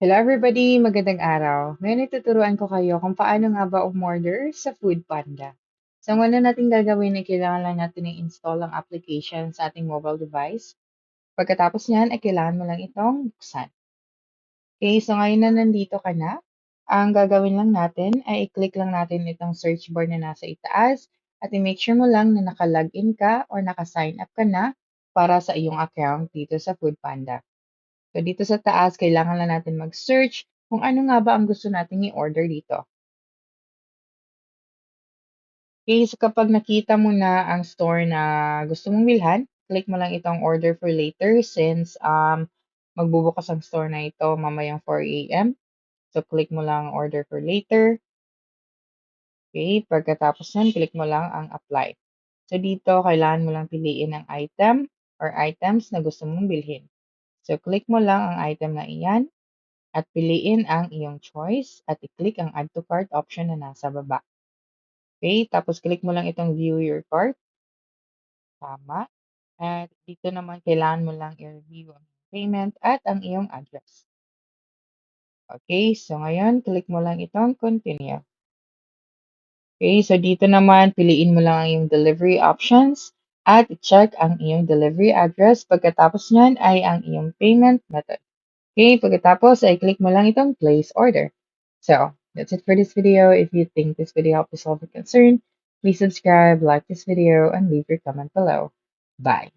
Hello everybody, magandang araw. Ngayon ituturuan ko kayo kung paano nga ba umorder sa Foodpanda. So, ang una natin gagawin ay kailangan lang natin i-install ang application sa ating mobile device. Pagkatapos niyan, ay kailangan mo lang itong buksan. Okay, so ngayon na nandito ka na, ang gagawin lang natin ay i-click lang natin itong search bar na nasa itaas at i-make sure mo lang na naka-login ka or naka-sign up ka na para sa iyong account dito sa Foodpanda. So, dito sa taas, kailangan lang natin mag-search kung ano nga ba ang gusto nating i-order dito. Okay, so kapag nakita mo na ang store na gusto mong bilhan, click mo lang itong order for later since um, magbubukas ang store na ito mamayang 4 a.m. So, click mo lang order for later. Okay, pagkatapos yan, click mo lang ang apply. So, dito, kailangan mo lang piliin ang item or items na gusto mong bilhin. So, click mo lang ang item na iyan at piliin ang iyong choice at i-click ang add to cart option na nasa baba. Okay, tapos click mo lang itong view your cart. Tama. At dito naman kailangan mo lang i-review ang payment at ang iyong address. Okay, so ngayon click mo lang itong continue. Okay, so dito naman piliin mo lang ang iyong delivery options at check ang iyong delivery address. Pagkatapos niyan ay ang iyong payment method. Okay, pagkatapos ay click mo lang itong place order. So, that's it for this video. If you think this video helped you solve your concern, please subscribe, like this video, and leave your comment below. Bye.